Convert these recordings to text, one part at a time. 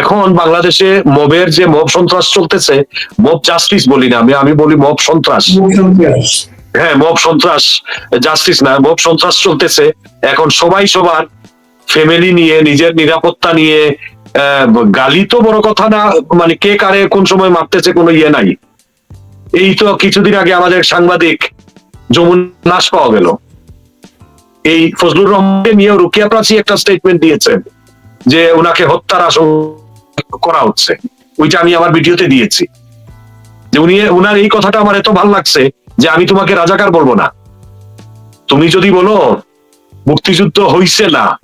এখন বাংলাদেশে মবের যে মব সন্ত্রাস চলতেছে মব জাস্টিস বলি না আমি আমি বলি মব সন্ত্রাস। হ্যাঁ মব সন্ত্রাস জাস্টিস না মব সন্ত্রাস চলতেছে। এখন সবাই সবার ফ্যামিলি নিয়ে নিজের নিরাপত্তা নিয়ে গালি তো বড় কথা না মানে কে কারে কোন সময় মারতেছে কোনো ইয়ে নাই। এই তো কিছুদিন আগে আমাদের সাংবাদিক যমুন নাশ পাওয়া গেল। এই ফজলুর রহমানকে নিয়ে রুকিয়া প্রাচী একটা স্টেটমেন্ট দিয়েছেন যে ওনাকে হত্যার আশঙ্কা করা হচ্ছে। ওইটা আমি আমার ভিডিওতে দিয়েছি। যে উনি, উনার এই কথাটা আমার এত ভালো লাগছে যে আমি তোমাকে রাজাকার বলব না। তুমি যদি বলো, মুক্তিযুদ্ধ হইছে না,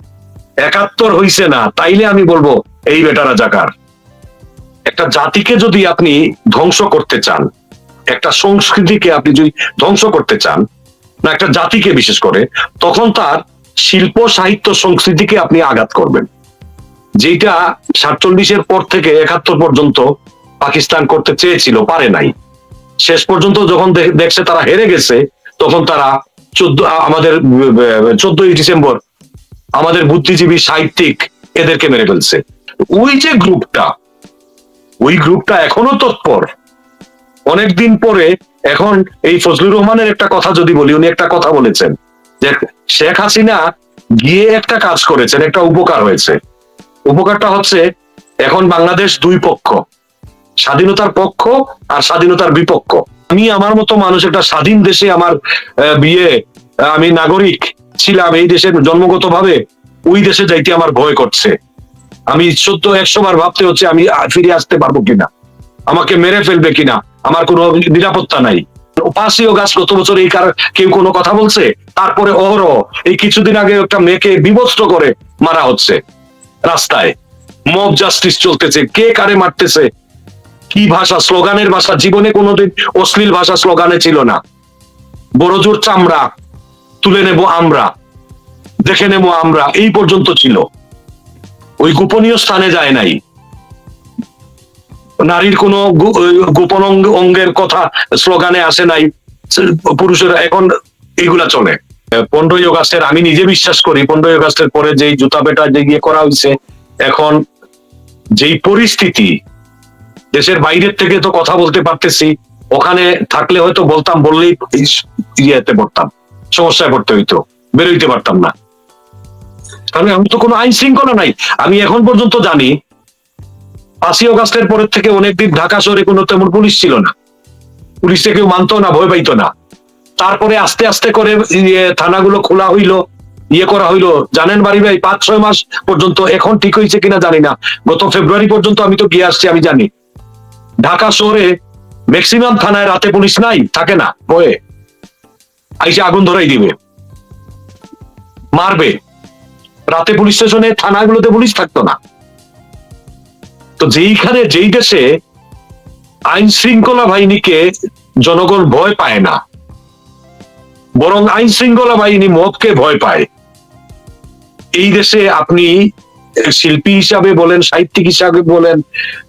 একাত্তর হইছে না, তাইলে আমি বলব, এই বেটা রাজাকার। একটা জাতিকে যদি আপনি ধ্বংস করতে চান, একটা সংস্কৃতিকে আপনি যদি ধ্বংস করতে চান, না একটা জাতিকে বিশেষ করে, তখন তার শিল্প, সাহিত্য, সংস্কৃতিকে আপনি আঘাত করবেন। যেটা সাতচল্লিশের পর থেকে একাত্তর পর্যন্ত পাকিস্তান করতে চেয়েছিল, পারে নাই। শেষ পর্যন্ত যখন দেখছে তারা হেরে গেছে, তখন তারা চোদ্দ আমাদের চোদ্দই ডিসেম্বর আমাদের বুদ্ধিজীবী, সাহিত্যিক এদেরকে মেরে ফেলছে। ওই যে গ্রুপটা, ওই গ্রুপটা এখনও তৎপর। অনেকদিন পরে এখন এই ফজলুর রহমানের একটা কথা যদি বলি, উনি একটা কথা বলেছেন যে শেখ হাসিনা গিয়ে একটা কাজ করেছেন, একটা উপকার হয়েছে। উপকারটা হচ্ছে এখন বাংলাদেশ দুই পক্ষ, স্বাধীনতার পক্ষ আর স্বাধীনতার বিপক্ষ। আমি আমার মতো মানুষ একটা স্বাধীন দেশে আমার বিয়ে আমি নাগরিক ছিলাম, এই দেশের জন্মগত ভাবে ওই দেশে যাইতে আমার ভয় করছে। আমি সত্য একশো বার ভাবতে হচ্ছে আমি ফিরে আসতে পারব কিনা, আমাকে মেরে ফেলবে কিনা, আমার কোনো নিরাপত্তা নাই। পাঁচই গাছ গত বছর এই কার, কেউ কোনো কথা বলছে? তারপরে অহরহ, এই কিছুদিন আগে একটা মেয়েকে বিবস্ত্র করে মারা হচ্ছে। রাস্তায়। মব জাস্টিস চলতেছে। কে কারে মারতেছে? কি ভাষা? স্লোগানের ভাষা। জীবনে কোনোদিন অশ্লীল ভাষা স্লোগানে ছিল না। বড় জোর চামড়া। তুলে নেব আমরা। দেখে নেব আমরা। এই পর্যন্ত ছিল। ওই গোপনীয় স্থানে যায় নাই। নারীর কোনো গোপন অঙ্গ- অঙ্গের কথা স্লোগানে আসে নাই। পুরুষেরা এখন এইগুলা চলে। পনেরোই অগাস্টের, আমি নিজে বিশ্বাস করি, পনেরোই অগাস্টের পরে যেই জুতা পেটা যে গিয়ে করা হয়েছে, এখন যেই পরিস্থিতি, দেশের বাইরের থেকে তো কথা বলতে পারতেছি, ওখানে থাকলে হয়তো বলতাম, বললেই ইয়েতে পড়তাম, সমস্যায় পড়তে হইতো, বেরোইতে পারতাম না। কারণ আমি তো কোনো আইন শৃঙ্খলা নাই। আমি এখন পর্যন্ত জানি, পাঁচই অগাস্টের পরের থেকে অনেকদিন ঢাকা শহরে কোনো তেমন পুলিশ ছিল না। পুলিশে কেউ মানতো না, ভয় পাইতো না। তারপরে আস্তে আস্তে করে ইয়ে থানাগুলো খোলা হইল ইয়ে করা হইল। জানেন বাড়ি ভাই, পাঁচ, ছয় মাস পর্যন্ত এখন ঠিক হয়েছে কিনা জানি না। গত ফেব্রুয়ারি পর্যন্ত আমি তো গিয়ে আসছি, আমি জানি। ঢাকা শহরে ম্যাক্সিমাম থানায় রাতে পুলিশ নাই, থাকে না ভয়ে আইসে আগুন ধরাই দিবে। মারবে। রাতে পুলিশ স্টেশনে, থানাগুলোতে পুলিশ থাকতো না। তো যেইখানে, যেই দেশে আইন শৃঙ্খলা বাহিনীকে জনগণ ভয় পায় না বরং আইন শৃঙ্খলা বাহিনী মদকে ভয় পায়। এই দেশে আপনি শিল্পী হিসাবে বলেন, সাহিত্যিক হিসাবে বলেন,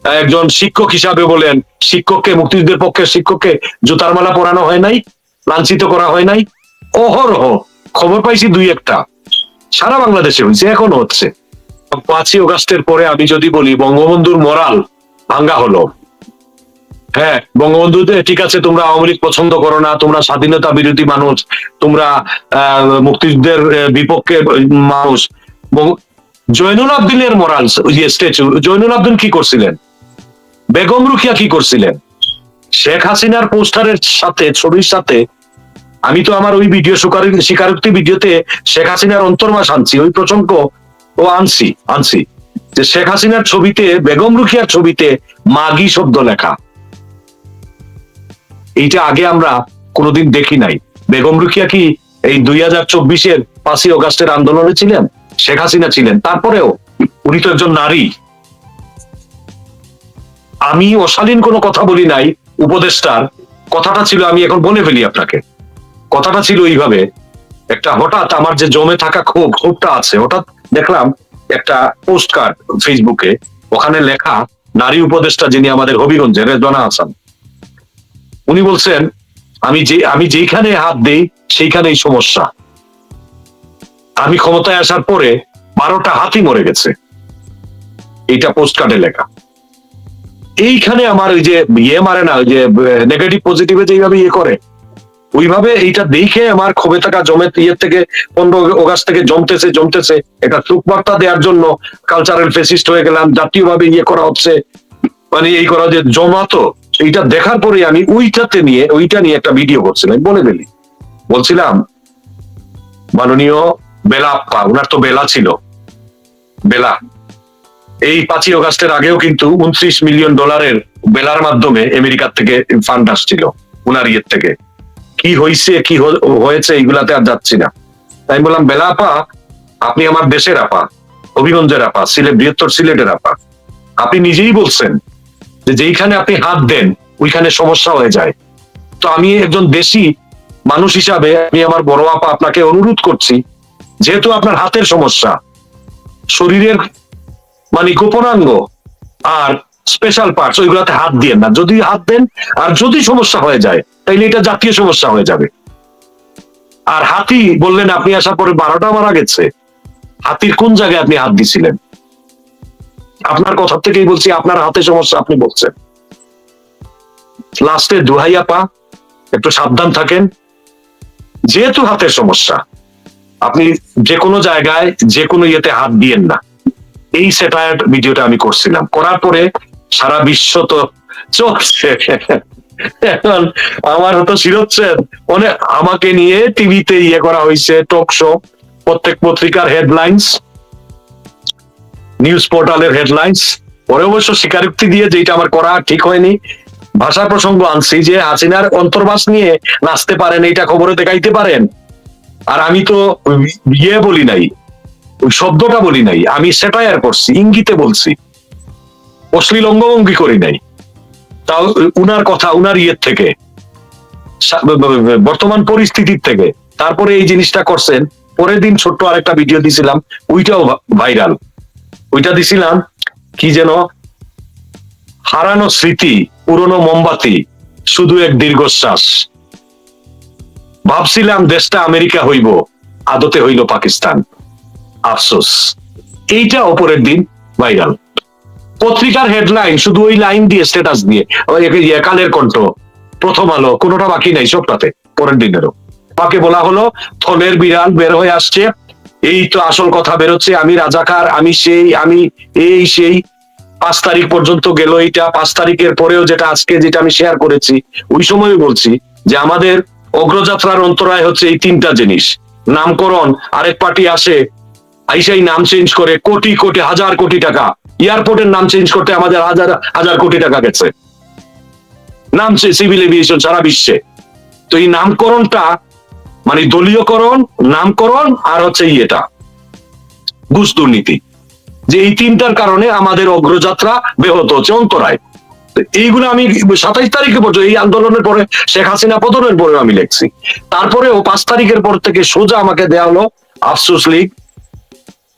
একজন শিক্ষক হিসাবে বলেন, শিক্ষককে, মুক্তিযুদ্ধের পক্ষে শিক্ষককে জুতার মালা পরানো হয় নাই, লাঞ্ছিত করা হয় নাই। অহরহ, খবর পাইছি দুই একটা। সারা বাংলাদেশে হয়েছে এখনও হচ্ছে। পাঁচই অগাস্টের পরে আমি যদি বলি, বঙ্গবন্ধুর মরাল ভাঙ্গা হলো। হ্যাঁ বঙ্গবন্ধু ঠিক আছে, তোমরা আওয়ামী লীগ পছন্দ করো না, তোমরা স্বাধীনতা বিরোধী মানুষ, তোমরা মুক্তিযুদ্ধের বিপক্ষে মানুষ। জৈনুল আবদিনের মরাল স্ট্যাচু জৈনুল আবদিন কি করছিলেন? বেগম রুখিয়া কি করছিলেন? শেখ হাসিনার পোস্টারের সাথে, ছবির সাথে, আমি তো আমার ওই ভিডিও স্বীকারোক্তি ভিডিওতে শেখ হাসিনার অন্তর্মাস আনছি, ওই প্রসঙ্গ ও আনছি আনছি। যে শেখ হাসিনার ছবিতে, বেগম রুখিয়ার ছবিতে মাগি শব্দ লেখা। এইটা আগে আমরা কোনোদিন দেখি নাই। বেগম রুখিয়া কি এই দুই হাজার চব্বিশের পাঁচই অগাস্টের আন্দোলনে ছিলেন? শেখ হাসিনা ছিলেন। তারপরেও উনি তো একজন নারী। আমি অশালীন কোনো কথা বলি নাই, উপদেষ্টার। কথাটা ছিল, আমি এখন বলে ফেলি আপনাকে। কথাটা ছিল এইভাবে, একটা হঠাৎ আমার যে জমে থাকা ক্ষোভ ক্ষোভটা আছে, হঠাৎ দেখলাম একটা পোস্ট কার্ড ফেসবুকে ওখানে লেখা, নারী উপদেষ্টা যিনি আমাদের হবিগঞ্জের রেজওয়ানা হাসান। উনি বলছেন, আমি যে, আমি যেখানে হাত দেই, সেইখানেই সমস্যা। আমি ক্ষমতায় আসার পরে বারোটা হাতি মরে গেছে। এইটা পোস্ট কার্ডে লেখা। এইখানে আমার ওই যে ইয়ে মারে না, ওই যে নেগেটিভ পজিটিভে যেভাবে ইয়ে করে, ওইভাবে এইটা দেখে আমার ক্ষোভে থাকা জমে ইয়ের থেকে পনেরো অগাস্ট থেকে জমতেছে জমতেছে। এটা সুখবার্তা দেওয়ার জন্য কালচারাল ফেসিস্ট হয়ে গেলাম, জাতীয়ভাবে ইয়ে করা হচ্ছে। মানে এই করা যে জমাতো এইটা দেখার পরে আমি ওইটাতে নিয়ে, ওইটা নিয়ে একটা ভিডিও করছিলাম। বলে দিলি। বলছিলাম, মাননীয় বেলা ওনার তো বেলা ছিল। বেলা। এই পাঁচই অগাস্টের আগেও কিন্তু উনত্রিশ মিলিয়ন ডলারের বেলার মাধ্যমে আমেরিকার থেকে ফান্ড আসছিল, উনার ইয়ের থেকে। কি হয়েছে কি হয়েছে, এইগুলাতে আর যাচ্ছি না। তাই বললাম, বেলা আপা, আপনি আমার দেশের আপা, হবিগঞ্জের আপা, সিলেট, বৃহত্তর সিলেটের আপা। আপনি নিজেই বলছেন যেইখানে আপনি হাত দেন, ওইখানে সমস্যা হয়ে যায়। তো আমি একজন দেশি মানুষ হিসাবে আমি আমার বড় আপা আপনাকে অনুরোধ করছি, যেহেতু আপনার হাতের সমস্যা, শরীরের মানে গোপনাঙ্গ আর স্পেশাল পার্টস ওইগুলাতে হাত দিয়ে না। যদি হাত দেন আর যদি সমস্যা হয়ে যায়, তাইলে এটা জাতীয় সমস্যা হয়ে যাবে। আর হাতি বললেন, আপনি আসার পরে বারোটা মারা গেছে। হাতির কোন জায়গায় আপনি হাত দিছিলেন? আপনার কথা থেকেই বলছি, আপনার হাতে সমস্যা, আপনি বলছেন। লাস্টে দুহাইয়া পা একটু সাবধান থাকেন। যেহেতু হাতের সমস্যা, আপনি যে কোনো জায়গায় যে কোনো ইয়েতে হাত দিয়েন না। এই সেটায়ার ভিডিওটা আমি করছিলাম। করার পরে সারা বিশ্ব তো চলছে। এখন আমার হতো শিরোচ্ছেদ। অনেক আমাকে নিয়ে টিভিতে ইয়ে করা হয়েছে টক শো প্রত্যেক পত্রিকার হেডলাইন্স নিউজ পোর্টালের হেডলাইন্স পরে অবশ্য স্বীকারোক্তি দিয়ে যেটা আমার করা ঠিক হয়নি। ভাষা প্রসঙ্গ আনছি যে হাসিনার অন্তর্বাস নিয়ে নাচতে পারেন, এইটা খবরে দেখাইতে পারেন। আর আমি তো ইয়ে বলি নাই, ওই শব্দটা বলি নাই, আমি সেটাই আর করছি, ইঙ্গিতে বলছি। অশ্লীল অঙ্গভঙ্গি করি নাই। তাও উনার কথা, উনার ইয়ের থেকে বর্তমান পরিস্থিতির থেকে। তারপরে এই জিনিসটা করছেন। পরের দিন ছোট্ট আরেকটা ভিডিও দিছিলাম, ওইটাও ভাইরাল ওইটা দিছিলাম কি যেন? হারানো স্মৃতি পুরনো মোমবাতি শুধু এক দীর্ঘশ্বাস। ভাবছিলাম দেশটা আমেরিকা হইব আদতে হইল পাকিস্তান। আফসোস। এইটা অপরের দিন ভাইরাল। পত্রিকার হেডলাইন শুধু ওই লাইন দিয়ে স্ট্যাটাস দিয়ে ওই এক- ইয়ে, কণ্ঠ প্রথম আলো কোনোটা বাকি নাই সবটাতে পরের দিনেরও। আমাকে বলা হলো থলের বিড়াল বের হয়ে আসছে। এই তো আসল কথা বেরোচ্ছে, আমি রাজাকার, আমি সেই, আমি এই সেই। পাঁচ তারিখ পর্যন্ত গেল এইটা, পাঁচ তারিখের পরেও যেটা আজকে যেটা আমি শেয়ার করেছি, ওই সময় বলছি যে আমাদের অগ্রযাত্রার অন্তরায় হচ্ছে এই তিনটা জিনিস। নামকরণ, আরেক পার্টি আসে, আইসাই নাম চেঞ্জ করে, কোটি কোটি, হাজার কোটি টাকা। এয়ারপোর্টের নাম চেঞ্জ করতে আমাদের হাজার হাজার কোটি টাকা গেছে। নাম সিভিল এভিয়েশন সারা বিশ্বে। তো এই নামকরণটা মানে দলীয়করণ, নামকরণ আর হচ্ছে ইয়েটা, ঘুষ দুর্নীতি। যে এই তিনটার কারণে আমাদের অগ্রযাত্রা ব্যাহত হচ্ছে অন্তরায়। এইগুলো আমি সাতাইশ তারিখে পর্যন্ত এই আন্দোলনের পরে শেখ হাসিনা পতনের পরে আমি লিখছি। তারপরে ও পাঁচ তারিখের পর থেকে সোজা আমাকে দেওয়া হলো, আফসোস লীগ,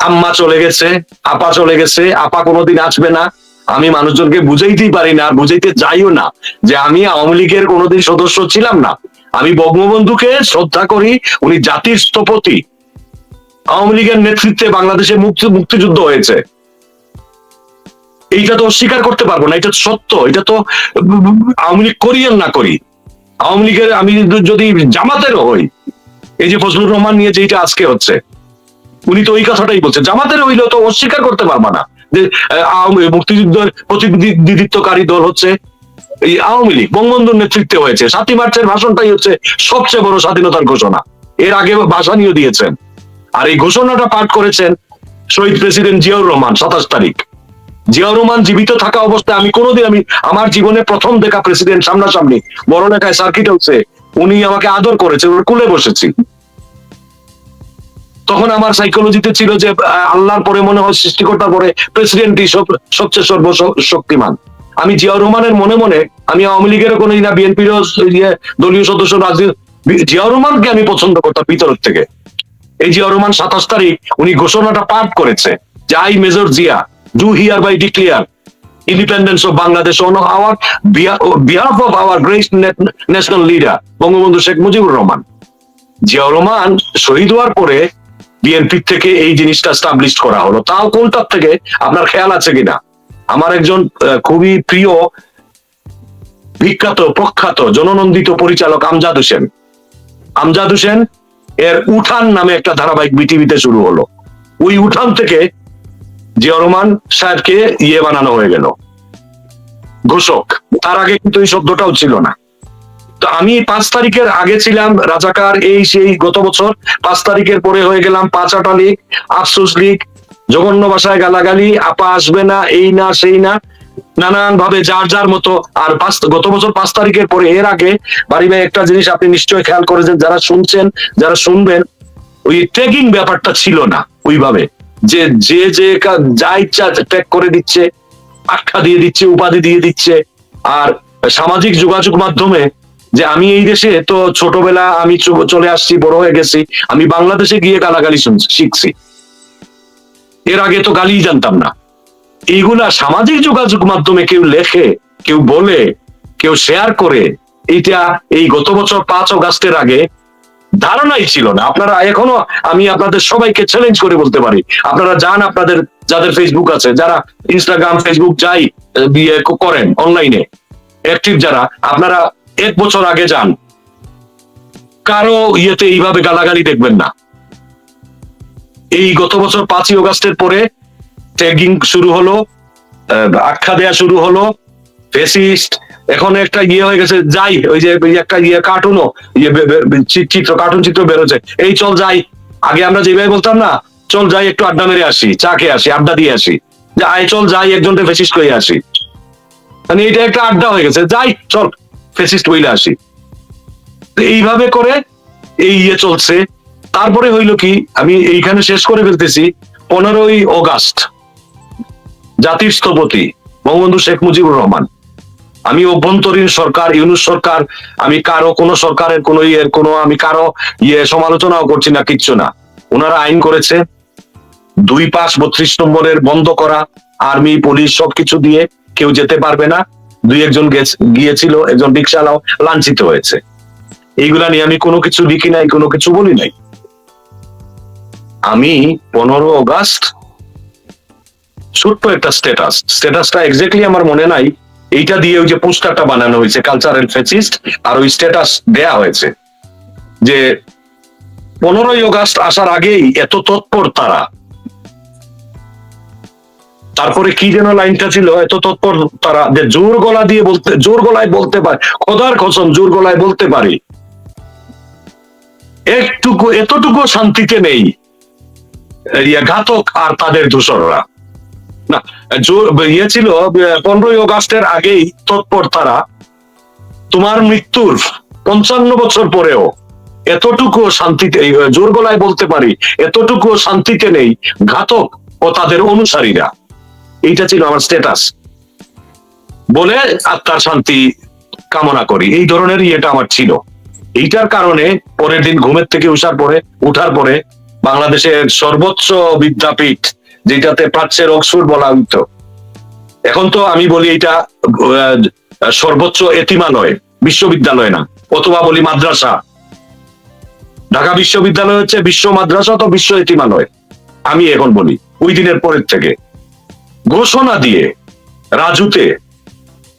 আম্মা চলে গেছে, আপা চলে গেছে, আপা কোনোদিন আসবে না। আমি মানুষজনকে বুঝাইতেই পারি না আর বুঝাইতে যাইও না যে আমি আওয়ামী লীগের কোনোদিন সদস্য ছিলাম না। আমি বঙ্গবন্ধুকে শ্রদ্ধা করি, উনি জাতির স্থপতি। আওয়ামী লীগের নেতৃত্বে বাংলাদেশে মুক্তি, মুক্তিযুদ্ধ হয়েছে। এইটা তো অস্বীকার করতে পারব না, এটা সত্য, এটা তো আওয়ামী লীগ করি আর না করি। আওয়ামী লীগের আমি যদি জামাতেরও হই, এই যে ফজলুর রহমান নিয়ে যেটা আজকে হচ্ছে, উনি তো ওই কথাটাই বলছেন জামাতের হইলেও তো অস্বীকার করতে পারবা না যে মুক্তিযুদ্ধের প্রতিনিধিত্বকারী দল হচ্ছে এই আওয়ামী লীগ বঙ্গবন্ধুর নেতৃত্বে হয়েছে। সাতই মার্চের ভাষণটাই হচ্ছে সবচেয়ে বড় স্বাধীনতার ঘোষণা। এর আগে ভাষানিও দিয়েছেন। আর এই ঘোষণাটা পাঠ করেছেন শহীদ প্রেসিডেন্ট জিয়াউর রহমান, সাতাশ তারিখ। জিয়াউর রহমান জীবিত থাকা অবস্থায় আমি কোনোদিন আমি আমার জীবনে প্রথম দেখা প্রেসিডেন্ট সামনাসামনি বড় লেখায় সার্কিট হাউসে উনি আমাকে আদর করেছে ওর কুলে বসেছি। তখন আমার সাইকোলজিতে ছিল যে আল্লাহর পরে মনে হয় সৃষ্টিকর্তার পরে প্রেসিডেন্টই সব- সবচেয়ে সর্ব শক্তিমান আমি জিয়াউর রহমানের মনে মনে আমি আওয়ামী লীগের কোনো না বিএনপির দলীয় সদস্য রাজনীতি জিয়াউর রহমানকে আমি পছন্দ করতাম ভিতর থেকে। এই জিয়াউর রহমান সাতাশ তারিখ উনি ঘোষণাটা পাঠ করেছে যে I major Zia, do hereby declare. Independence of Bangladesh on our behalf of our great national leader, Bangabandhu Sheikh Mujibur Rahman. Ziaur Rahman শহীদ হওয়ার পরে বিএনপির থেকে এই জিনিসটা স্টাবলিশ করা হলো। তাও কোনটার থেকে? আপনার খেয়াল আছে কিনা? আমার একজন খুবই প্রিয়, বিখ্যাত, প্রখ্যাত, জননন্দিত পরিচালক আমজাদ হোসেন। আমজাদ হোসেন এর উঠান নামে একটা ধারাবাহিক বিটিভিতে শুরু হলো। ওই উঠান থেকে জিয়া রহমান সাহেবকে ইয়ে বানানো হয়ে গেল। ঘোষক। তার আগে কিন্তু এই শব্দটাও ছিল না। তো আমি পাঁচ তারিখের আগে ছিলাম রাজাকার, এই সেই গত বছর পাঁচ তারিখের পরে হয়ে গেলাম পাঁচ আটা লীগ, আফসোস লীগ জঘন্য ভাষায় গালাগালি, আপা আসবে না, এই না, সেই না নানান ভাবে যার যার মতো। আর পাঁচ, গত বছর পাঁচ তারিখের পরে, এর আগে, বাড়ি ভাই, একটা জিনিস আপনি নিশ্চয়ই খেয়াল করেছেন, যারা শুনছেন, যারা শুনবেন, ওই ট্রেকিং ব্যাপারটা ছিল না ওইভাবে। যে যে যে যা ইচ্ছা ট্যাগ করে দিচ্ছে, আখ্যা দিয়ে দিচ্ছে, উপাধি দিয়ে দিচ্ছে। আর সামাজিক যোগাযোগ মাধ্যমে, যে আমি এই দেশে, তো ছোটবেলা আমি চলে আসছি, বড় হয়ে গেছি, আমি বাংলাদেশে গিয়ে গালাগালি শুনছি, শিখছি। এর আগে তো গালি জানতাম না। এইগুলা সামাজিক যোগাযোগ মাধ্যমে কেউ লেখে, কেউ বলে, কেউ শেয়ার করে এটা এই গত বছর পাঁচ অগাস্টের আগে ধারণাই ছিল না। আপনারা এখনও আমি আপনাদের সবাইকে চ্যালেঞ্জ করে বলতে পারি। আপনারা যান, আপনাদের যাদের ফেসবুক আছে, যারা ইনস্টাগ্রাম ফেসবুক যাই বিয়ে করেন অনলাইনে অ্যাক্টিভ যারা, আপনারা এক বছর আগে যান। কারও ইয়েতে এইভাবে গালাগালি দেখবেন না। এই গত বছর পাঁচই অগাস্টের পরে ট্যাগিং শুরু হলো আখ্যা দেয়া শুরু হলো, ফেসিস্ট, এখন একটা ইয়ে হয়ে গেছে, যাই, ওই যে একটা ইয়ে কার্টুনও ইয়ে চিত্র, কার্টুন চিত্র বেরোচ্ছে। এই চল যাই, আগে আমরা যেভাবে বলতাম না, চল যাই, একটু আড্ডা মেরে আসি, চা খেয়ে আসি, আড্ডা দিয়ে আসি যে আয় চল যাই, একজনকে ফেসিস্ট করে আসি। মানে এটা একটা আড্ডা হয়ে গেছে, যাই, চল, ফেসিস্ট বইলে আসি। এইভাবে করে এই ইয়ে চলছে। তারপরে হইল কি, আমি এইখানে শেষ করে ফেলতেছি, পনেরোই অগাস্ট, জাতির স্থপতি বঙ্গবন্ধু শেখ মুজিবুর রহমান। আমি অভ্যন্তরীণ সরকার, ইউনুস সরকার, আমি কারও, কোনো সরকারের, কোনো ইয়ের, কোনো, আমি কারও ইয়ে সমালোচনাও করছি না, কিচ্ছু না। ওনারা আইন করেছে, দুই পাঁচ বত্রিশ নম্বরের বন্ধ করা, আর্মি, পুলিশ সবকিছু দিয়ে কেউ যেতে পারবে না। দুই একজন গিয়েছিল, একজন রিক্সালাও লাঞ্ছিত হয়েছে। এইগুলা নিয়ে আমি কোনো কিছু লিখি নাই, কোনো কিছু বলি নাই। আমি পনেরো অগাস্ট ছোট্ট একটা স্ট্যাটাস স্ট্যাটাসটা এক্স্যাক্টলি আমার মনে নাই। এইটা দিয়ে ওই যে পোস্টারটা বানানো হয়েছে কালচারাল ফেসিস্ট আর ওই স্ট্যাটাস দেয়া হয়েছে যে পনেরোই অগাস্ট আসার আগেই এত তৎপর তারা। তারপরে কি যেন লাইনটা ছিল, এত তৎপর তারা, যে জোর গলা দিয়ে বলতে, জোর গলায় বলতে পারে, খোদার কসম, জোর গলায় বলতে পারি। একটুকু, এতটুকু শান্তিতে নেই। ঘাতক আর তাদের দূষররা না ইয়ে ছিল পনেরোই অগাস্টের আগেই তৎপর তারা তোমার মৃত্যুর পঞ্চান্ন বছর পরেও এতটুকু শান্তিতে জোর গলায় বলতে পারি এতটুকু শান্তিতে নেই ঘাতক ও তাদের অনুসারীরা। এইটা ছিল আমার স্ট্যাটাস বলে আত্মার শান্তি কামনা করি। এই ধরনের ইয়েটা আমার ছিল। এইটার কারণে পরের দিন ঘুমের থেকে উঠার পরে উঠার পরে বাংলাদেশের সর্বোচ্চ বিদ্যাপীঠ, যেটাতে প্রাচ্যের অক্সফোর্ড বলা হইতো। এখন তো আমি বলি এটা সর্বোচ্চ এতিমালয়, বিশ্ববিদ্যালয় না, অথবা বলি মাদ্রাসা। ঢাকা বিশ্ববিদ্যালয় হচ্ছে বিশ্ব মাদ্রাসা তো বিশ্ব এতিমালয়, আমি এখন বলি, ওই দিনের পরের থেকে। ঘোষণা দিয়ে, রাজুতে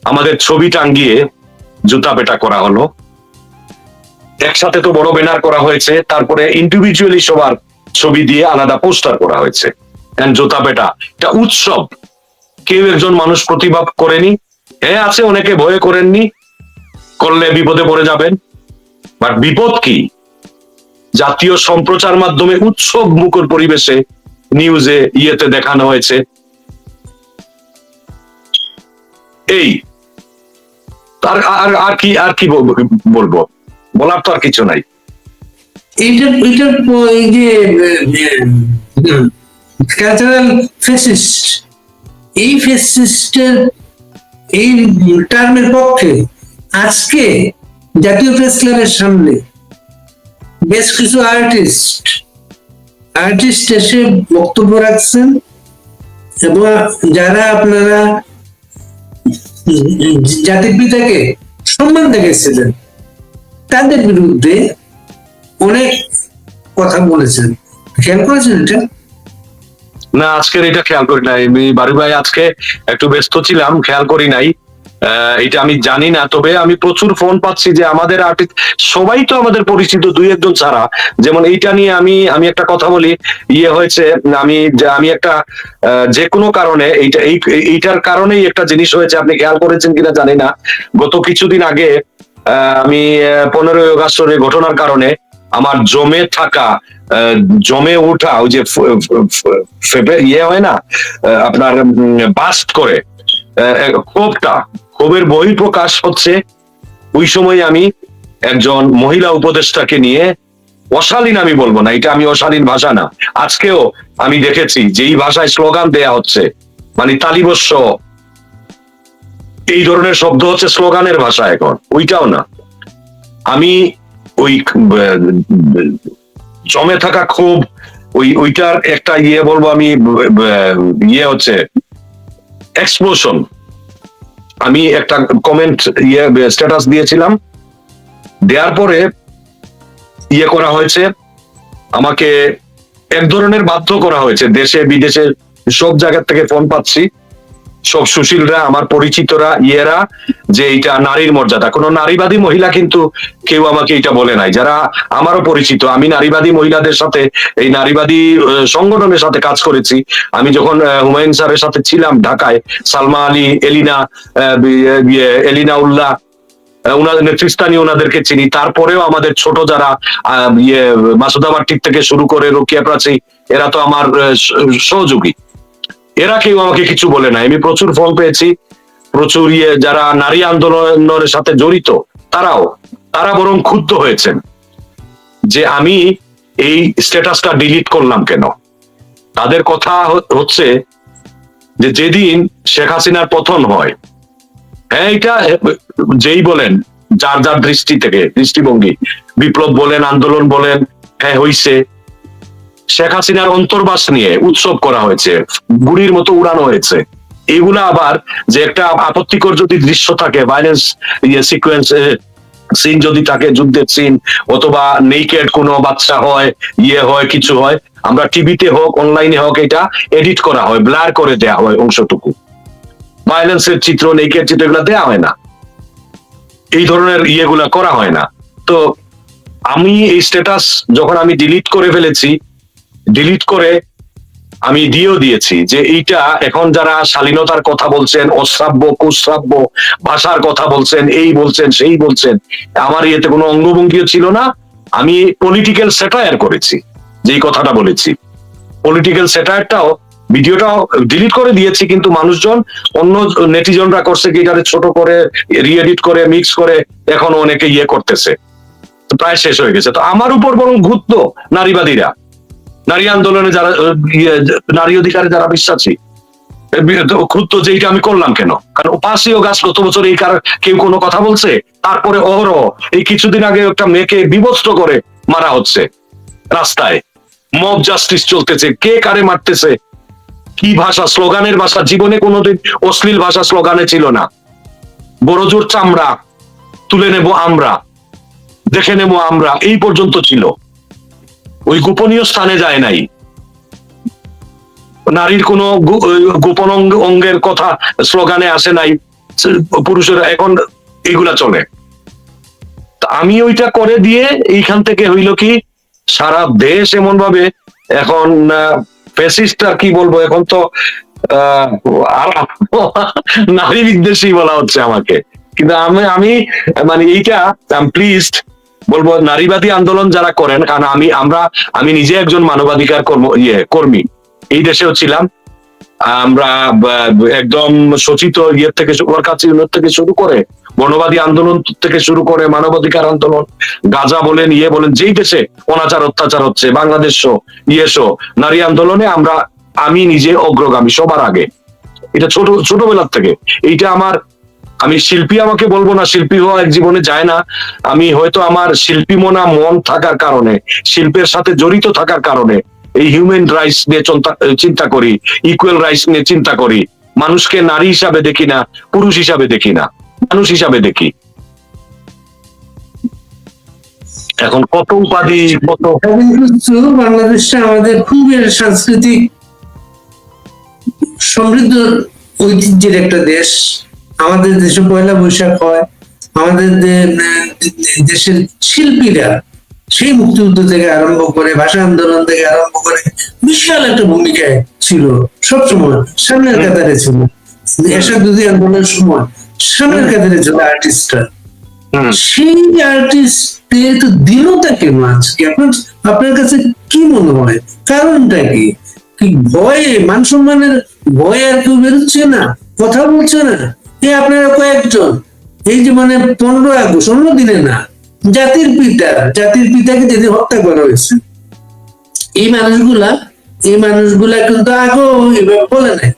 আমাদের ছবি টাঙ্গিয়ে জুতা পেটা করা হলো। একসাথে তো বড় ব্যানার করা হয়েছে, তারপরে ইন্ডিভিজুয়ালি সবার ছবি দিয়ে আলাদা পোস্টার করা হয়েছে। জুতা পেটা? এটা উৎসব। কেউ একজন মানুষ প্রতিবাদ করেনি। হ্যাঁ আছে, অনেকে ভয়ে করেননি। করলে বিপদে পড়ে যাবেন। বাট বিপদ কি? জাতীয় সম্প্রচার মাধ্যমে উৎসব মুখর পরিবেশে নিউজে ইয়েতে দেখানো হয়েছে। এই আর আর কি আর কি বলব? বলার তো আর কিছু নাই। এইটার এইটার এই যে কালচারাল ফেসিস্ট এই ফেসিস্টের এই টার্মের পক্ষে আজকে জাতীয় প্রেস ক্লাবের সামনে বেশ কিছু আর্টিস্ট আর্টিস্ট এসে বক্তব্য রাখছেন এবং যারা আপনারা জাতির পিতাকে সম্মান দেখেছিলেন তাদের বিরুদ্ধে অনেক কথা বলেছেন। খেয়াল করেছেন এটা? না, আজকের এটা খেয়াল করি নাই। আমি বাড়ি ভাই আজকে একটু ব্যস্ত ছিলাম, খেয়াল করি নাই। এটা আমি জানি না, তবে আমি প্রচুর ফোন পাচ্ছি যে আমাদের আর্টিস্ট সবাই তো আমাদের পরিচিত দুই একজন ছাড়া। যেমন এইটা নিয়ে আমি আমি একটা কথা বলি ইয়ে হয়েছে, আমি আমি একটা যে কোনো কারণে এইটা, এই, এইটার কারণেই একটা জিনিস হয়েছে, আপনি খেয়াল করেছেন কিনা জানি না। গত কিছুদিন আগে আমি পনেরোই আগস্টের এই ঘটনার কারণে আমার জমে থাকা জমে ওঠা ওই যে ইয়ে হয় না আপনার বাস্ট করে ক্ষোভটা, ক্ষোভের বহিঃপ্রকাশ হচ্ছে ওই সময় আমি একজন মহিলা উপদেষ্টাকে নিয়ে অশালীন আমি বলব না, এটা আমি অশালীন ভাষা না, আজকেও আমি দেখেছি যে এই ভাষায় স্লোগান দেয়া হচ্ছে মানে তালিবস্য। এই ধরনের শব্দ হচ্ছে স্লোগানের ভাষা এখন, ওইটাও না। আমি ওই জমে থাকা খুব ওই, ওইটার একটা ইয়ে বলব আমি ইয়ে হচ্ছে এক্সপ্লোশন আমি একটা কমেন্ট ইয়ে স্ট্যাটাস দিয়েছিলাম। দেওয়ার পরে ইয়ে করা হয়েছে, আমাকে এক ধরনের বাধ্য করা হয়েছে, দেশে, বিদেশে সব জায়গা থেকে ফোন পাচ্ছি। সব সুশীলরা, আমার পরিচিতরা, ইয়েরা, যে এটা নারীর মর্যাদা। কোনো নারীবাদী মহিলা কিন্তু কেউ আমাকে এটা বলে নাই। যারা আমারও পরিচিত, আমি নারীবাদী মহিলাদের সাথে, এই নারীবাদী সংগঠনের সাথে কাজ করেছি। আমি যখন হুমায়ুন স্যারের সাথে ছিলাম ঢাকায়, সালমা আলী, এলিনা এলিনা উল্লাহ ওনাদের নেতৃস্থানীয় ওনাদেরকে চিনি। তারপরেও আমাদের ছোট যারা ইয়ে মাসুদা মার্টির থেকে শুরু করে রোকিয়া প্রাচী, এরা তো আমার সহযোগী। এরা কেউ আমাকে কিছু বলে নাই। আমি প্রচুর ফল পেয়েছি। প্রচুর ইয়ে যারা নারী আন্দোলনের সাথে জড়িত, তারাও, তারা বরং ক্ষুব্ধ হয়েছেন যে আমি এই স্ট্যাটাসটা ডিলিট করলাম কেন? তাদের কথা হচ্ছে যে যেদিন শেখ হাসিনার পতন হয় হ্যাঁ এটা যেই বলেন, যার যার দৃষ্টি থেকে, দৃষ্টিভঙ্গি, বিপ্লব বলেন, আন্দোলন বলেন হ্যাঁ হইছে। শেখ হাসিনার অন্তর্বাস নিয়ে উৎসব করা হয়েছে, গুড়ির মতো উড়ানো হয়েছে। এগুলা আবার যে একটা আপত্তিকর যদি দৃশ্য থাকে ভাইলেন্স ইয়ে সিকোয়েন্স সিন যদি থাকে, যুদ্ধের সিন অথবা নেইকেড কোনো বাচ্চা হয় ইয়ে হয়, কিছু হয়, আমরা টিভিতে হোক অনলাইনে হোক, এটা এডিট করা হয় ব্লার করে দেয়া হয় অংশটুকু। ভাইলেন্সের চিত্র নেইকেড চিত্র, এগুলো দেওয়া হয় না। এই ধরনের ইয়েগুলা করা হয় না। তো আমি এই স্ট্যাটাস যখন আমি ডিলিট করে ফেলেছি ডিলিট করে আমি দিয়েও দিয়েছি যে এইটা এখন যারা শালীনতার কথা বলছেন, অশ্রাব্য, কুশ্রাব্য, ভাষার কথা বলছেন, এই বলছেন, সেই বলছেন, আমার ইয়েতে কোনো অঙ্গভঙ্গিও ছিল না। আমি পলিটিক্যাল সেটায়ার করেছি, যেই কথাটা বলেছি। পলিটিক্যাল সেটায়ারটাও ভিডিওটাও ডিলিট করে দিয়েছি, কিন্তু মানুষজন, অন্য নেটিজনরা করছে কি, এটারে ছোট করে রিএডিট করে মিক্স করে, এখন অনেকে ইয়ে করতেছে। প্রায় শেষ হয়ে গেছে। তো আমার উপর বরং ঘুরতো নারীবাদীরা। নারী আন্দোলনে যারা ইয়ে, নারী অধিকারে যারা বিশ্বাসী ক্ষুব্ধ যে এইটা আমি করলাম কেন? কারণ পাশেও গাছ গত বছর এই কার কেউ কোনো কথা বলছে? তারপরে অহরহ এই কিছুদিন আগে একটা মেয়েকে বিবস্ত্র করে মারা হচ্ছে রাস্তায়। মব জাস্টিস চলতেছে। কে কারে মারতেছে? কি ভাষা? স্লোগানের ভাষা? জীবনে কোনোদিন অশ্লীল ভাষা স্লোগানে ছিল না। বড়জোর চামড়া তুলে নেব আমরা দেখে নেব আমরা। এই পর্যন্ত ছিল। ওই গোপনীয় স্থানে যায় নাই। নারীর কোনো গোপন অঙ্গ অঙ্গের কথা স্লোগানে আসে নাই। পুরুষেরা এখন এগুলা চলে। আমি ওইটা করে দিয়ে এইখান থেকে হইল কি, সারা দেশ এমন ভাবে এখন ফেসিস্ট আর কি বলব, এখন তো নারী বিদ্বেষী বলা হচ্ছে আমাকে। কিন্তু আমি আমি মানে এইটা প্লিজড বলব, নারীবাদী আন্দোলন যারা করেন, কারণ আমি, আমরা, আমি নিজে একজন মানবাধিকার কর্ম ইয়ে কর্মী। এই দেশেও ছিলাম। আমরা একদম সচিত ইয়ে থেকে কাছে থেকে শুরু করে, বর্ণবাদী আন্দোলন থেকে শুরু করে, মানবাধিকার আন্দোলন, গাজা বলেন ইয়ে বলেন, যেই দেশে অনাচার, অত্যাচার হচ্ছে, বাংলাদেশ সহ ইয়ে সহ নারী আন্দোলনে আমরা, আমি নিজে অগ্রগামী সবার আগে। এটা ছোট, ছোটবেলার থেকে। এইটা আমার আমি শিল্পী আমাকে বলব না, শিল্পী হওয়া এক জীবনে যায় না। আমি হয়তো আমার শিল্পী মনা মন থাকার কারণে, শিল্পের সাথে জড়িত থাকার কারণে, এই হিউম্যান রাইটস নিয়ে চিন্তা করি ইকুয়াল রাইটস নিয়ে চিন্তা করি। মানুষকে নারী হিসাবে দেখি না, পুরুষ হিসাবে দেখি না, মানুষ হিসাবে দেখি। এখন কত উপাধি, কত বাংলাদেশটা আমাদের খুবই সাংস্কৃতিক সমৃদ্ধ ঐতিহ্যের একটা দেশ। আমাদের দেশে পয়লা বৈশাখ হয় আমাদের দেশের শিল্পীরা সেই মুক্তিযুদ্ধ থেকে আরম্ভ করে ভাষা আন্দোলন থেকে আরম্ভ করে বিশাল একটা ভূমিকায় ছিল সবসময় সামনের কাতারে ছিল। এসব দুই আন্দোলনের সময় সামনের কাতারে ছিল আর্টিস্টরা সেই আর্টিস্টের কেন আজকে আপনার আপনার কাছে কি মনে হয়? কারণটা কি? কি ভয়ে মান সম্মানের ভয়ে আর কেউ বেরোচ্ছে না? কথা বলছে না? এই আপনারা কয়েকজন এই যে মানে পনেরো আগস্ট অন্য দিনে না জাতির পিতা জাতির পিতাকে যেদিন হত্যা করা হয়েছে এই মানুষগুলা এই মানুষগুলা কিন্তু আগেও এভাবে বলে নাই।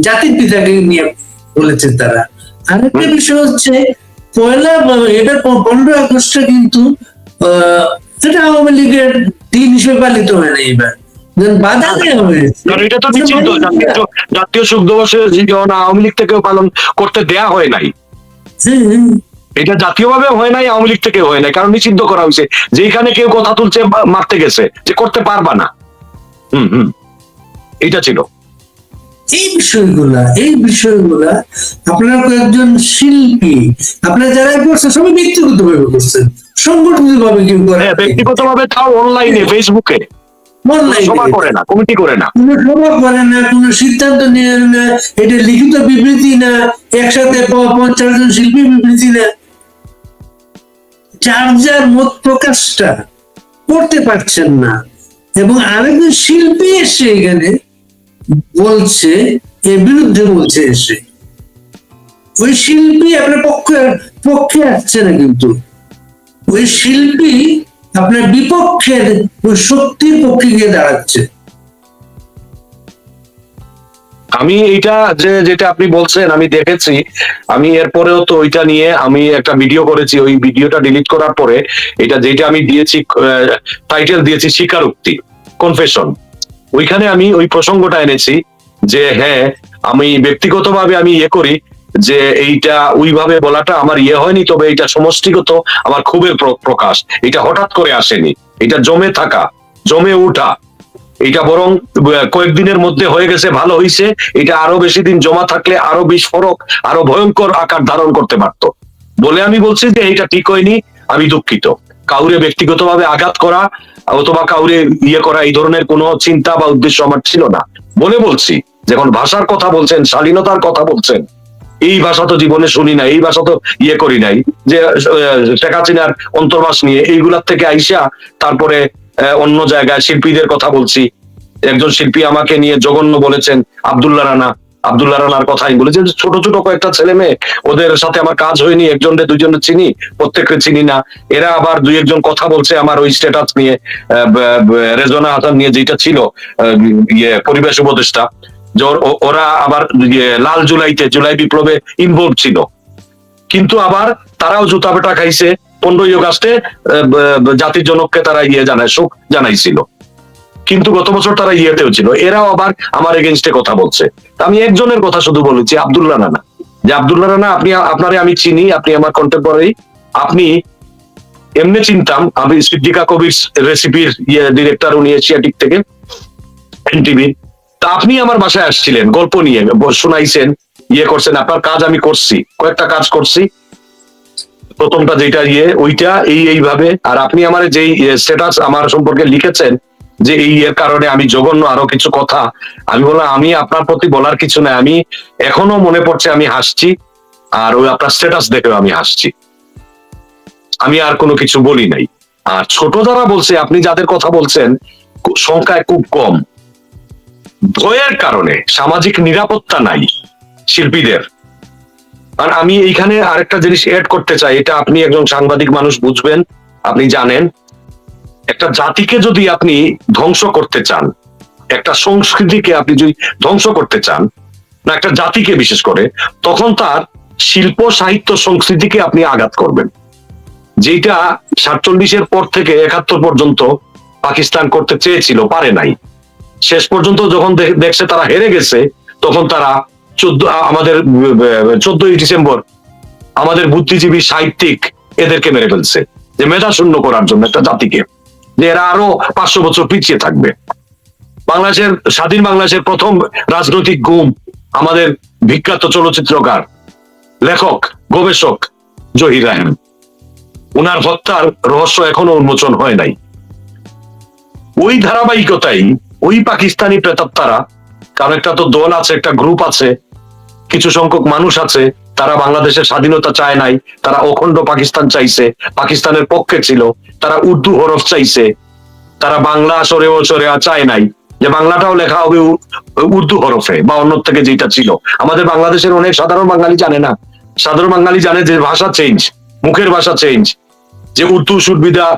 জাতির পিতাকে নিয়ে বলেছে তারা। আরেকটা বিষয় হচ্ছে পয়লা এটা পনেরো আগস্টে কিন্তু আহ, এটা আওয়ামী লীগের দিন হিসেবে পালিত হয় না এবার এটা তো নিশ্চিত জাতীয় সুখ দিবসে যেমন আওয়ামী লীগ থেকেও পালন করতে দেয়া হয় নাই। এটা জাতীয়ভাবে হয় নাই আওয়ামী লীগ থেকে হয় নাই কারণ নিষিদ্ধ করা হয়েছে। যেখানে কেউ কথা তুলছে মারতে গেছে যে করতে পারবা না। হুম হুম। এটা ছিল। এই বিষয়গুলা এই বিষয়গুলা আপনার কয়েকজন শিল্পী আপনার যারা করছেন সবাই ব্যক্তিগত ভাবে করছেন সংগঠিত ভাবে কেউ করে হ্যাঁ ব্যক্তিগত ভাবে তাও অনলাইনে ফেসবুকে অনলাইনে সভা করে না কমিটি করে না। কোনো সভা করে না কোনো সিদ্ধান্ত নেয় না এটা লিখিত বিবৃতি না একসাথে পঞ্চাশ জন শিল্পী বিবৃতি না। যার যার মত প্রকাশটা করতে পারছেন না। এবং আরেকজন শিল্পী এসে এখানে বলছে এর বিরুদ্ধে বলছে এসে। ওই শিল্পী আপনার পক্ষে পক্ষে আসছে না কিন্তু। ওই শিল্পী আপনার বিপক্ষের শক্তির পক্ষে গিয়ে দাঁড়াচ্ছে। আমি এইটা যে, যেটা আপনি বলছেন, আমি দেখেছি। আমি এরপরেও তো ওইটা নিয়ে আমি একটা ভিডিও করেছি, ওই ভিডিওটা ডিলিট করার পরে এটা যেটা আমি দিয়েছি টাইটেল দিয়েছি স্বীকারোক্তি কনফেশন ওইখানে আমি ওই প্রসঙ্গটা এনেছি যে হ্যাঁ আমি ব্যক্তিগতভাবে আমি ইয়ে করি যে এইটা ওইভাবে বলাটা আমার ইয়ে হয়নি, তবে এটা সমষ্টিগত আমার প্র- প্রকাশ। এটা হঠাৎ করে আসেনি। এটা জমে থাকা, জমে ওঠা। এটা বরং কয়েকদিনের মধ্যে হয়ে গেছে, ভালো হইছে। এটা আরও বেশি দিন জমা থাকলে আরও বিস্ফোরক, আরও ভয়ঙ্কর আকার ধারণ করতে পারত। বলে আমি বলছি যে এটা ঠিক হয়নি, আমি দুঃখিত। কাউরে ব্যক্তিগতভাবে আঘাত করা অথবা কাউরে ইয়ে করা এই ধরনের কোনো চিন্তা বা উদ্দেশ্য আমার ছিল না। বলে বলছি, যখন ভাষার কথা বলছেন, শালীনতার কথা বলছেন এই ভাষা তো জীবনে শুনি না এই ভাষা তো ইয়ে করি নাই। যে শেখ হাসিনার অন্তর্বাস নিয়ে এইগুলার থেকে আইসা তারপরে অন্য জায়গায় শিল্পীদের কথা বলছি। একজন শিল্পী আমাকে নিয়ে জঘন্য বলেছেন, আব্দুল্লাহ রানা। আব্দুল্লাহ রানার কথা আমি বলেছি, যে ছোট ছোট কয়েকটা ছেলে মেয়ে, ওদের সাথে আমার কাজ হয়নি একজনকে দুজনে চিনি প্রত্যেককে চিনি না। এরা আবার দুই একজন কথা বলছে আমার ওই স্ট্যাটাস নিয়ে রেজনা হাসান নিয়ে যেটা ছিল ইয়ে পরিবেশ উপদেষ্টা। ওরা আবার ইয়ে লাল জুলাইতে, জুলাই বিপ্লবে ইনভলভ ছিল। কিন্তু আবার তারাও জুতা পেটা খাইছে। পনেরোই ব- জাতির জনককে তারা ইয়ে জানায়, শোক জানাইছিল। কিন্তু গত বছর তারা ইয়েতেও ছিল। এরাও আবার আমার এগেনস্টে কথা বলছে। আমি একজনের কথা শুধু বলেছি, আব্দুল্লাহ রানা। যে আব্দুল্লাহ রানা, আপনি, আপনারে আমি চিনি, আপনি আমার কন্টেম্পোরারি আপনি এমনি চিনতাম, আমি সিদ্দিকা কবির রেসিপির ইয়ে ডিরেক্টর উনি এশিয়াটিক থেকে এনটিভির তা আপনি আমার বাসায় আসছিলেন, গল্প নিয়ে শোনাইছেন ইয়ে করছেন, আপনার কাজ আমি করছি, কয়েকটা কাজ করছি। প্রথমটা যেটা ইয়ে ওইটা এই এইভাবে, আর আপনি আমার যেই স্ট্যাটাস আমার সম্পর্কে লিখেছেন, যে এই এর কারণে আমি জঘন্য আরও কিছু কথা, আমি বললাম, আমি আপনার প্রতি বলার কিছু নাই, আমি এখনও মনে পড়ছে আমি হাসছি, আর ওই আপনার স্ট্যাটাস দেখেও আমি হাসছি। আমি আর কোনো কিছু বলি নাই। আর ছোট যারা বলছে, আপনি যাদের কথা বলছেন সংখ্যায় খুব কম। ভয়ের কারণে সামাজিক নিরাপত্তা নাই শিল্পীদের। আর আমি এইখানে আরেকটা জিনিস এড করতে চাই, এটা আপনি একজন সাংবাদিক মানুষ বুঝবেন, আপনি জানেন, একটা জাতিকে যদি আপনি ধ্বংস করতে চান, একটা সংস্কৃতিকে আপনি যদি ধ্বংস করতে চান, না একটা জাতিকে বিশেষ করে, তখন তার শিল্প, সাহিত্য, সংস্কৃতিকে আপনি আঘাত করবেন। যেটা সাতচল্লিশের পর থেকে একাত্তর পর্যন্ত পাকিস্তান করতে চেয়েছিল, পারে নাই। শেষ পর্যন্ত যখন দেখছে তারা হেরে গেছে, তখন তারা চোদ্দ আমাদের চোদ্দই ডিসেম্বর আমাদের বুদ্ধিজীবী সাহিত্যিক এদেরকে মেরে ফেলছে, যে মেধা শূন্য করার জন্য একটা জাতিকে, যে এরা আরও পাঁচশো বছর পিছিয়ে থাকবে। বাংলাদেশের, স্বাধীন বাংলাদেশের প্রথম রাজনৈতিক গুম আমাদের বিখ্যাত চলচ্চিত্রকার, লেখক, গবেষক জহির রায়হান। উনার হত্যার রহস্য এখনও উন্মোচন হয় নাই। ওই ধারাবাহিকতাই ওই পাকিস্তানি প্রেতাত্মারা, কারণ একটা তো দল আছে, একটা গ্রুপ আছে, কিছু সংখ্যক মানুষ আছে, তারা বাংলাদেশের স্বাধীনতা চায় নাই, তারা অখণ্ড পাকিস্তান চাইছে, পাকিস্তানের পক্ষে ছিল, তারা উর্দু হরফ চাইছে, তারা বাংলা সরে সরে চায় নাই, যে বাংলাটাও লেখা হবে উর্দু হরফে বা অন্য থেকে যেটা ছিল। আমাদের বাংলাদেশের অনেক সাধারণ বাঙালি জানে না, সাধারণ বাঙালি জানে যে ভাষা চেঞ্জ মুখের ভাষা চেঞ্জ যে Urdu the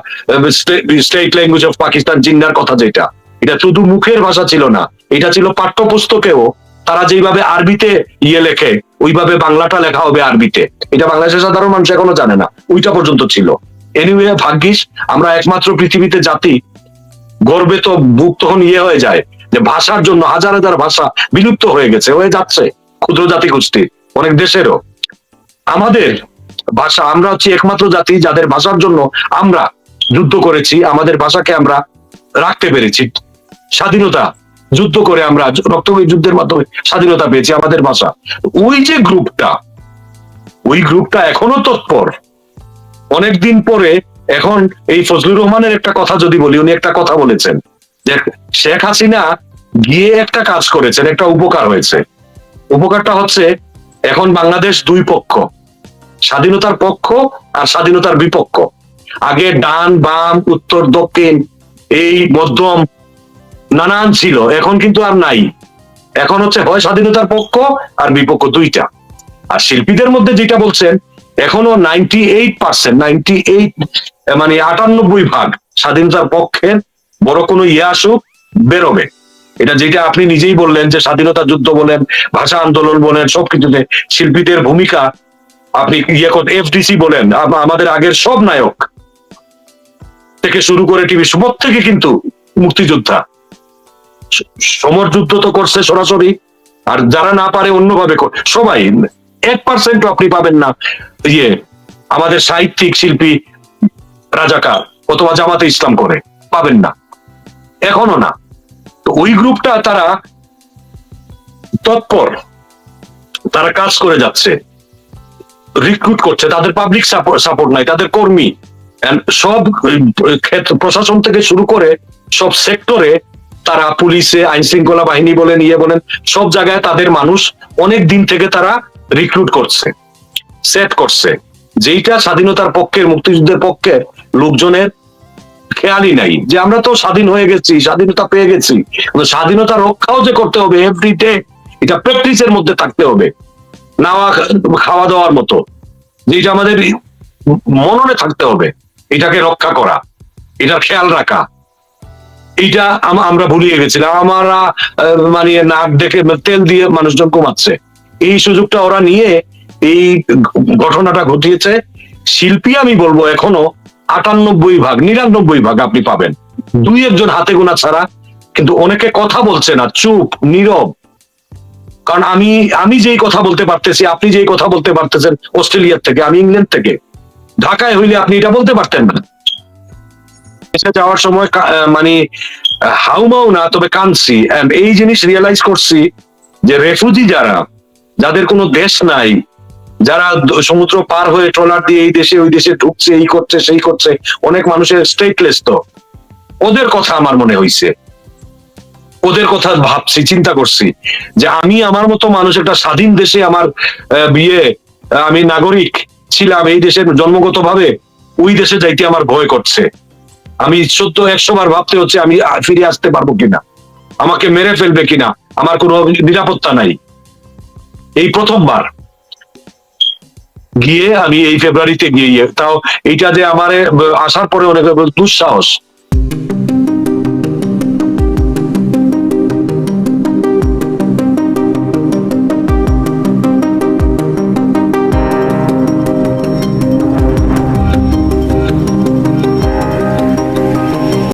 state language of Pakistan জিন্নার কথা যেটা। এটা শুধু মুখের ভাষা ছিল না, এটা ছিল পাঠ্যপুস্তকেও। তারা যেভাবে আরবিতে ইয়ে লেখে, ওইভাবে বাংলাটা লেখা হবে আরবিতে। এটা বাংলাদেশের সাধারণ মানুষ এখনও জানে না, ওইটা পর্যন্ত ছিল। এনিওয়ে ভাগ্যিস, আমরা একমাত্র পৃথিবীতে জাতি, গর্বে তো বুক তখন ইয়ে হয়ে যায়, যে ভাষার জন্য হাজার হাজার ভাষা বিলুপ্ত হয়ে গেছে, হয়ে যাচ্ছে, ক্ষুদ্র জাতি গোষ্ঠী অনেক দেশেরও। আমাদের ভাষা, আমরা হচ্ছি একমাত্র জাতি যাদের ভাষার জন্য আমরা যুদ্ধ করেছি, আমাদের ভাষাকে আমরা রাখতে পেরেছি। স্বাধীনতা যুদ্ধ করে আমরা রক্তবী যুদ্ধের মাধ্যমে স্বাধীনতা পেয়েছি আমাদের ভাষা ওই যে গ্রুপটা, ওই গ্রুপটা এখনও তৎপর। অনেকদিন পরে এখন এই ফজলুর রহমানের একটা কথা যদি বলি, উনি একটা কথা বলেছেন। যে শেখ হাসিনা গিয়ে একটা কাজ করেছেন, একটা উপকার হয়েছে। উপকারটা হচ্ছে এখন বাংলাদেশ দুই পক্ষ, স্বাধীনতার পক্ষ আর স্বাধীনতার বিপক্ষ। আগে ডান, বাম, উত্তর, দক্ষিণ, এই, মধ্যম নানান ছিল, এখন কিন্তু আর নাই। এখন হচ্ছে হয় স্বাধীনতার পক্ষ আর বিপক্ষ দুইটা। আর শিল্পীদের মধ্যে যেটা বলছেন, এখনও ninety eight percent ninety eight মানে আটানব্বই ভাগ স্বাধীনতার পক্ষে বড় কোনো ইয়ে আসুক, বেরোবে। এটা যেটা আপনি নিজেই বললেন যে স্বাধীনতা যুদ্ধ বলেন, ভাষা আন্দোলন বলেন, সবকিছুতে শিল্পীদের ভূমিকা আপনি ইয়ে এফডিসি বলেন আমাদের আগের সব নায়ক থেকে শুরু করে টিভি প্রত্যেকে কিন্তু মুক্তিযোদ্ধা। সমর যুদ্ধ তো করছে সরাসরি। আর যারা না পারে অন্যভাবে সবাই এক পার্সেন্ট আপনি পাবেন না। ইয়ে আমাদের সাহিত্যিক শিল্পী রাজাকার অথবা জামাতে ইসলাম করে, পাবেন না। এখনও না। তো ওই গ্রুপটা তারা তৎপর, তারা কাজ করে যাচ্ছে রিক্রুট করছে, তাদের পাবলিক সাপোর্ট নাই, তাদের কর্মী। সব ক্ষেত্র, প্রশাসন থেকে শুরু করে সব সেক্টরে তারা পুলিশে আইন শৃঙ্খলা বাহিনী বলেন ইয়ে বলেন, সব জায়গায় তাদের মানুষ অনেক দিন থেকে তারা রিক্রুট করছে সেট করছে। যেইটা স্বাধীনতার পক্ষের, মুক্তিযুদ্ধের পক্ষে লোকজনের খেয়ালই নাই। যে আমরা তো স্বাধীন হয়ে গেছি, স্বাধীনতা পেয়ে গেছি স্বাধীনতা রক্ষাও যে করতে হবে এভরি ডে এটা প্র্যাকটিসের মধ্যে থাকতে হবে। নাওয়া খাওয়া দাওয়ার মতো। যেটা আমাদের মননে থাকতে হবে, এটাকে রক্ষা করা, এটার খেয়াল রাখা। এইটা আম- আমরা ভুলিয়ে গেছিলাম। আমরা মানে নাক দেখে তেল দিয়ে মানুষজন কমাচ্ছে এই সুযোগটা ওরা নিয়ে এই ঘটনাটা ঘটিয়েছে। শিল্পী আমি বলব এখনও আটানব্বই ভাগ নিরানব্বই ভাগ আপনি পাবেন। দুই একজন হাতে গোনা ছাড়া কিন্তু অনেকে কথা বলছে না চুপ নীরব। কারণ আমি আমি যেই কথা বলতে পারতেছি আপনি যেই কথা বলতে পারতেছেন অস্ট্রেলিয়ার থেকে আমি ইংল্যান্ড থেকে। ঢাকায় হইলে আপনি এটা বলতে পারতেন না। দেশে যাওয়ার সময় মানে হাউমাও না, তবে কানছি এই জিনিস রিয়েলাইজ করছি যে রেফুজি যারা, যাদের কোনো দেশ নাই, যারা সমুদ্র পার হয়ে ট্রলার দিয়ে এই দেশে, ওই দেশে ঢুকছে, এই করছে, সেই করছে, অনেক মানুষের স্টেটলেস তো। ওদের কথা আমার মনে হইছে। ওদের কথা ভাবছি, চিন্তা করছি যে আমি আমার মতো মানুষ একটা স্বাধীন দেশে আমার বিয়ে, আমি নাগরিক ছিলাম, এই দেশের জন্মগত ভাবে ওই দেশে যাইতে আমার ভয় করছে। আমি সত্য একশো বার ভাবতে হচ্ছে আমি ফিরে আসতে পারব কিনা? আমাকে মেরে ফেলবে কিনা? আমার কোনো নিরাপত্তা নাই। এই প্রথমবার গিয়ে আমি এই ফেব্রুয়ারিতে গিয়ে, তাও এইটা যে আমার আসার পরে অনেক দুঃসাহস।